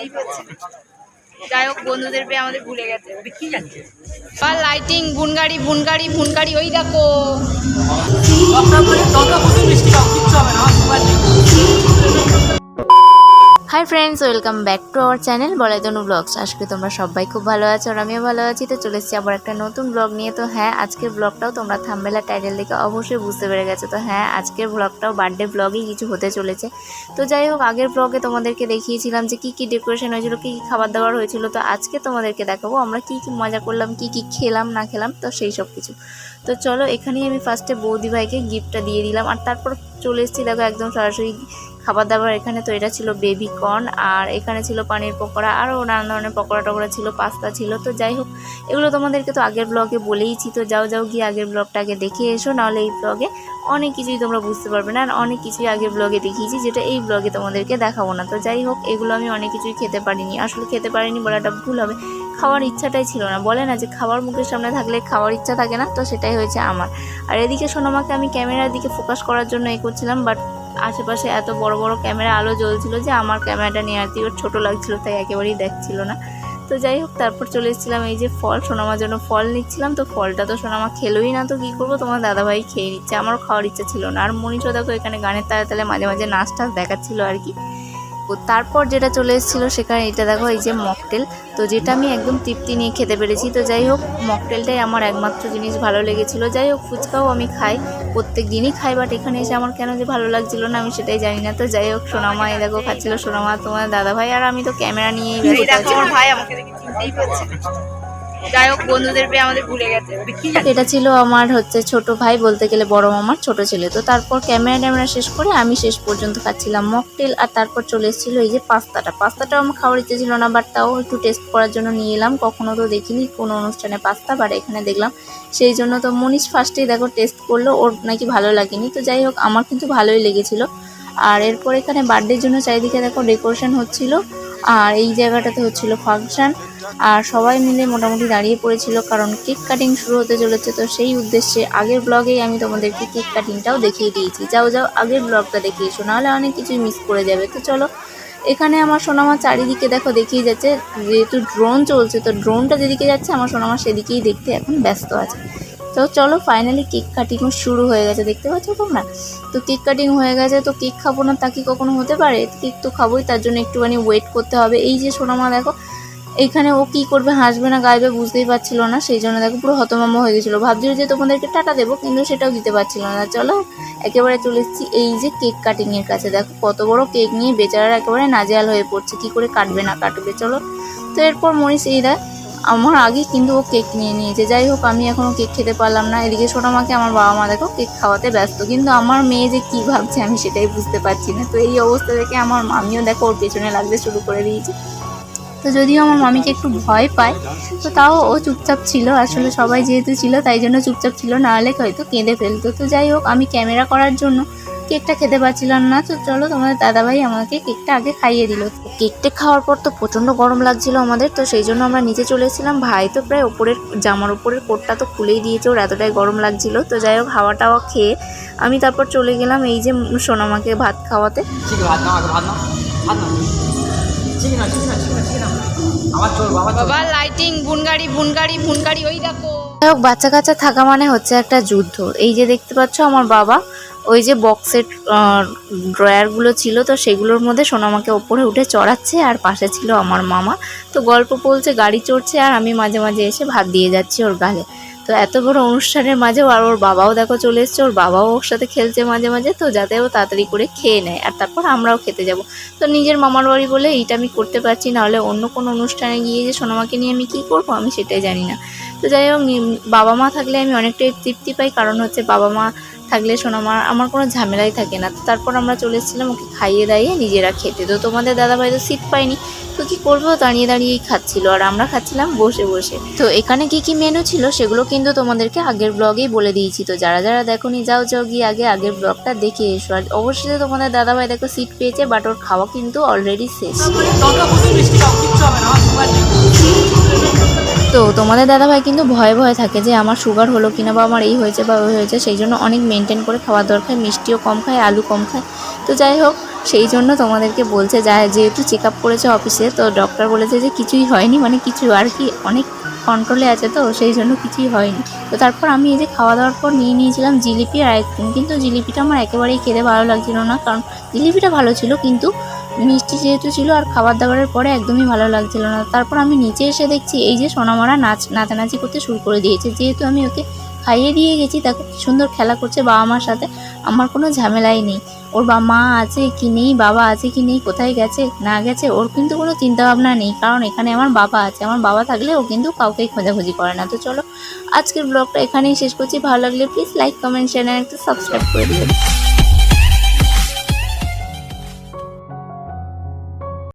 চিনতেই পারছি যাই হোক বন্ধুদের পেয়ে আমাদের ভুলে গেছে। কি যাচ্ছে আর লাইটিং বুনগাড়ি বুনগাড়ি বুনগাড়ি ওই দেখো। কিচ্ছু হবে না hi friends welcome back to our channel বলাইতনু blogs আজকে তোমরা সবাই খুব ভালো আছো আর আমিও ভালো আছি। তো চলে এসেছি আবার একটা নতুন ব্লগ নিয়ে। তো হ্যাঁ আজকের ব্লগটাও তোমরা থামবেলা টাইটেল দেখে অবশ্যই বুঝতে পেরে গেছো। তো হ্যাঁ আজকের ব্লগটাও বার্থডে ব্লগই কিছু হতে চলেছে। তো যাই হোক, আগের ব্লগে তোমাদেরকে দেখিয়েছিলাম যে কী কী ডেকোরেশন হয়েছিল, কী কী খাবার দাবার হয়েছিল। তো আজকে তোমাদেরকে দেখাবো আমরা কী কী মজা করলাম, কী কী খেলাম, না খেলাম, তো সেই সব কিছু। তো চলো এখানেই আমি ফার্স্টে বৌদি ভাইকে গিফটটা দিয়ে দিলাম। আর তারপর চলে এসেছি, দেখো একদম সরাসরি খাবার দাবার এখানে তো এটা ছিল বেবি কর্ন আর এখানে ছিল পানির পকোড়া আরও নানান ধরনের পকোড়া টকোড়া ছিল পাস্তা ছিল। তো যাই হোক, এগুলো তোমাদেরকে তো আগের ব্লগে বলেইছি, তো যাও যাও গিয়ে আগের ব্লগটা আগে দেখে এসো, নাহলে এই ব্লগে অনেক কিছুই তোমরা বুঝতে পারবে না, আর অনেক কিছুই আগের ব্লগে দেখিয়েছি, যেটা এই ব্লগে তোমাদেরকে দেখাবো না। তো যাই হোক, এগুলো আমি অনেক কিছুই খেতে পারিনি, আসলে খেতে পারিনি বলাটা ভুল হবে, খাওয়ার ইচ্ছাটাই ছিল না। বলে না যে খাওয়ার মুখের সামনে থাকলে খাওয়ার ইচ্ছা থাকে না, তো সেটাই হয়েছে আমার। আর এদিকে সোনামাকে আমি ক্যামেরার দিকে ফোকাস করার জন্য এ করছিলাম বাট আশেপাশে এত বড় বড় ক্যামেরা আলো জ্বলছিল যে আমার ক্যামেরাটা নিয়ে আর কি ওর ছোটো লাগছিল, তাই একেবারেই দেখছিল না। তো যাই হোক, তারপর চলে এসেছিলাম এই যে ফল, সোনামার জন্য ফল নিচ্ছিলাম। তো ফলটা তো সোনামা খেলোই না, তো কী করব? তোমার দাদাভাই খেয়ে নিচ্ছে, আমারও খাওয়ার ইচ্ছা ছিল না। আর মনীষও দেখো এখানে গানের তালে তালে মাঝে মাঝে নাচ টাচ দেখাচ্ছিল আর কি। তো তারপর যেটা চলে এসেছিল সেখানে এটা দেখো এই যে মকটেল। তো যেটা আমি একদম তৃপ্তি নিয়ে খেতে পেরেছি। তো যাই হোক মকটেলটাই আমার একমাত্র জিনিস ভালো লেগেছিলো। যাই হোক ফুচকাও আমি খাই। প্রত্যেক দিনই খাই বাট এখানে এসে আমার কেন যে ভালো লাগছিল না আমি সেটাই জানি না। তো যাই হোক সোনামা এই দেখো খাচ্ছিলো সোনামা তোমার দাদা ভাই আর আমি তো ক্যামেরা নিয়েই ভাই আমাকে দেখে চিনতেই পারছি। যাই হোক, বন্ধুদের পেয়ে আমাদের ভুলে গেছে। এটা ছিল আমার হচ্ছে ছোট ভাই, বলতে গেলে বড় মামার ছোট ছেলে। তো তারপর ক্যামেরা ট্যামেরা শেষ করে আমি শেষ পর্যন্ত খাচ্ছিলাম মকটেল আর তারপর চলে এসেছিল এই যে পাস্তাটা। পাস্তাটাও আমার খাওয়ার ইচ্ছে ছিল না বাট তাও একটু টেস্ট করার জন্য নিয়ে এলাম। কখনো তো দেখিনি কোনো অনুষ্ঠানে পাস্তা বাট এখানে দেখলাম। সেই জন্য তো মনীষ ফার্স্টেই দেখো টেস্ট করল, ওর নাকি ভালো লাগেনি। তো যাই হোক, আমার কিন্তু ভালোই লেগেছিলো। আর এরপর এখানে বার্থডের জন্য চারিদিকে দেখো ডেকোরেশন হচ্ছিল। আর এই জায়গাটাতে হচ্ছিল ফাংশন। আর সবাই মিলে মোটামুটি দাঁড়িয়ে পড়েছিল কারণ কেক কাটিং শুরু হতে চলেছে। তো সেই উদ্দেশ্যে আগের ব্লগেই আমি তোমাদেরকে কেক কাটিংটাও দেখিয়ে দিয়েছি। যাও যাও, আগের ব্লগটা দেখিয়েছো নাহলে অনেক কিছুই মিস করে যাবে। তো চলো, এখানে আমার সোনামা চারিদিকে দেখো, দেখিয়ে যাচ্ছে, যেহেতু ড্রোন চলছে, তো ড্রোনটা যেদিকে যাচ্ছে, আমার সোনামা সেদিকেই দেখতে এখন ব্যস্ত আছে। তো চলো ফাইনালি কেক কাটিংও শুরু হয়ে গেছে, দেখতে পাচ্ছ তোমরা? তো কেক কাটিং হয়ে গেছে, তো কেক খাব না তা কি কখনো হতে পারে? কেক তো খাবোই, তার জন্য একটুখানি ওয়েট করতে হবে। এই যে সোনামা, দেখো, এখানে ও কি করবে, হাসবে না গাইবে বুঝতেই পারছিল না, সেই জন্য দেখো পুরো হতমাম্মা হয়ে গেছিল। ভাবছিল যে তোমাদেরকে টাটা দেবো, কিন্তু সেটাও দিতে পারছিল না। চলো, একেবারে চলে এসেছি এই যে কেক কাটিংয়ের কাছে। দেখো, কত বড় কেক নিয়ে বেচারা একেবারে নাজেহাল হয়ে পড়ছে, কি করে কাটবে না কাটবে? চলো, তো এরপর মনীষ, এই দেখ আমার আগে কিন্তু ও কেক নিয়ে নিয়েছে। যাই হোক, আমি এখনও কেক খেতে পারলাম না। এদিকে সোনামাকে আমার বাবা মা দেখো কেক খাওয়াতে ব্যস্ত। কিন্তু আমার মেয়ে যে কী ভাবছে আমি সেটাই বুঝতে পারছি না। তো এই অবস্থা দেখে আমার মামিও দেখো ওর পেছনে লাগতে শুরু করে দিয়েছে। তো যদিও আমার মামিকে একটু ভয় পায়, তো তাও ও চুপচাপ ছিল। আসলে সবাই যেহেতু ছিল, তাই জন্য চুপচাপ ছিল। নাহলে হয়তো কেঁদে ফেলতো। তো যাই হোক, আমি ক্যামেরা করার জন্য কেকটা খেতে পারছিলাম না তো চলো তোমাদের দাদাভাই আমাকে কেকটা আগে খাইয়ে দিল। কেকটা খাওয়ার পর তো প্রচণ্ড গরম লাগছিল আমাদের তো সেই জন্য আমরা নিচে চলে এসেছিলাম। ভাই তো প্রায় ওপরের জামার ওপরের কোটটা তো খুলেই দিয়েছে ওর এতটাই গরম লাগছিল। তো যাই হোক হাওয়া টাওয়া খেয়ে আমি তারপর চলে গেলাম এই যে সোনামাকে ভাত খাওয়াতে। ঠিক ভাত নাও আগে ভাত নাও ভাত নাও। ঠিক না ঠিক না ঠিক না ঠিক না আবার চলবো আবার চলবো বাবা লাইটিং বুনগাড়ি বুনগাড়ি বুনগাড়ি ওই দেখো। যাই হোক বাচ্চা কাচ্চা থাকা মানে হচ্ছে একটা যুদ্ধ। এই যে দেখতে পাচ্ছ আমার বাবা ওই যে বক্সের ড্রয়ারগুলো ছিল, তো সেগুলোর মধ্যে সোনামাকে ওপরে উঠে চড়াচ্ছে আর পাশে ছিল আমার মামা। তো গল্প বলছে, গাড়ি চড়ছে আর আমি মাঝে মাঝে এসে ভাত দিয়ে যাচ্ছি ওর গালে। তো এত বড় অনুষ্ঠানের মাঝেও আর ওর বাবাও দেখো চলে এসছে, ওর বাবাও ওর সাথে খেলছে মাঝে মাঝে, তো যাতে ও তাড়াতাড়ি করে খেয়ে নেয় আর তারপর আমরাও খেতে যাব। তো নিজের মামার বাড়ি বলে এইটা আমি করতে পারছি না হলে অন্য কোনো অনুষ্ঠানে গিয়ে যে সোনামাকে নিয়ে আমি কী করব আমি সেটাই জানি না। তো যাই হোক বাবা মা থাকলে আমি অনেকটাই তৃপ্তি পাই, কারণ হচ্ছে বাবা মা থাকলে সোনামার আমার কোনো ঝামেলাই থাকে না। তারপর আমরা চলে এসেছিলাম ওকে খাইয়ে দাইয়ে নিজেরা খেতে। তো তোমাদের দাদাভাই তো সিট পাইনি তো কী করব? দাঁড়িয়ে দাঁড়িয়েই খাচ্ছিল। আর আমরা খাচ্ছিলাম বসে বসে। তো এখানে কি কি মেনু ছিল সেগুলো কিন্তু তোমাদেরকে আগের ব্লগেই বলে দিয়েছি। তো যারা যারা দেখোনি, যাও যাও গিয়ে আগে আগের ব্লগটা দেখে এসো। আর অবশ্যই তোমাদের দাদাভাই দেখো সিট পেয়েছে বাট ওর খাওয়া কিন্তু অলরেডি শেষ। তো তোমাদের দাদাভাই কিন্তু ভয়ে ভয়ে থাকে যে আমার সুগার হলো কিনা বা আমার এই হয়েছে বা ওই হয়েছে, সেই জন্য অনেক মেনটেন করে খাওয়ার দরকার, মিষ্টিও কম খায়, আলু কম খায়। তো যাই হোক, সেই জন্য তোমাদেরকে বলছে, যা যেহেতু চেক আপ করেছে অফিসে তো ডক্টর বলেছে যে কিছুই হয়নি মানে কিছু আর কি অনেক কন্ট্রোলে আছে তো, সেই জন্য কিছুই হয়নি। তো তারপর আমি এই যে খাওয়া দাওয়ার পর নিয়ে নিয়েছিলাম জিলিপি আর আইসক্রিম কিন্তু জিলিপিটা আমার একেবারেই খেতে ভালো লাগছিল না, কারণ জিলিপিটা ভালো ছিল, কিন্তু মিষ্টি যেহেতু ছিল আর খাবার দাবারের পরে একদমই ভালো লাগছিল না। তারপর আমি নিচে এসে দেখছি, এই যে সোনামারা নাচ, নাচানাচি করতে শুরু করে দিয়েছে। যেহেতু আমি ওকে খাইয়ে দিয়ে গেছি, তাকে সুন্দর খেলা করছে বাবা মার সাথে, আমার কোনো ঝামেলাই নেই। ওর বা, মা আছে কি নেই, বাবা আছে কি নেই, কোথায় গেছে, না গেছে, ওর কিন্তু কোনো চিন্তা ভাবনা নেই। কারণ এখানে আমার বাবা আছে, আমার বাবা থাকলে ও কিন্তু কাউকেই খোঁজাখুঁজি করে না। তো চলো, আজকের ব্লগটা এখানেই শেষ করছি। ভালো লাগলে প্লিজ লাইক কমেন্ট চ্যানেল একটা সাবস্ক্রাইব করে দিও।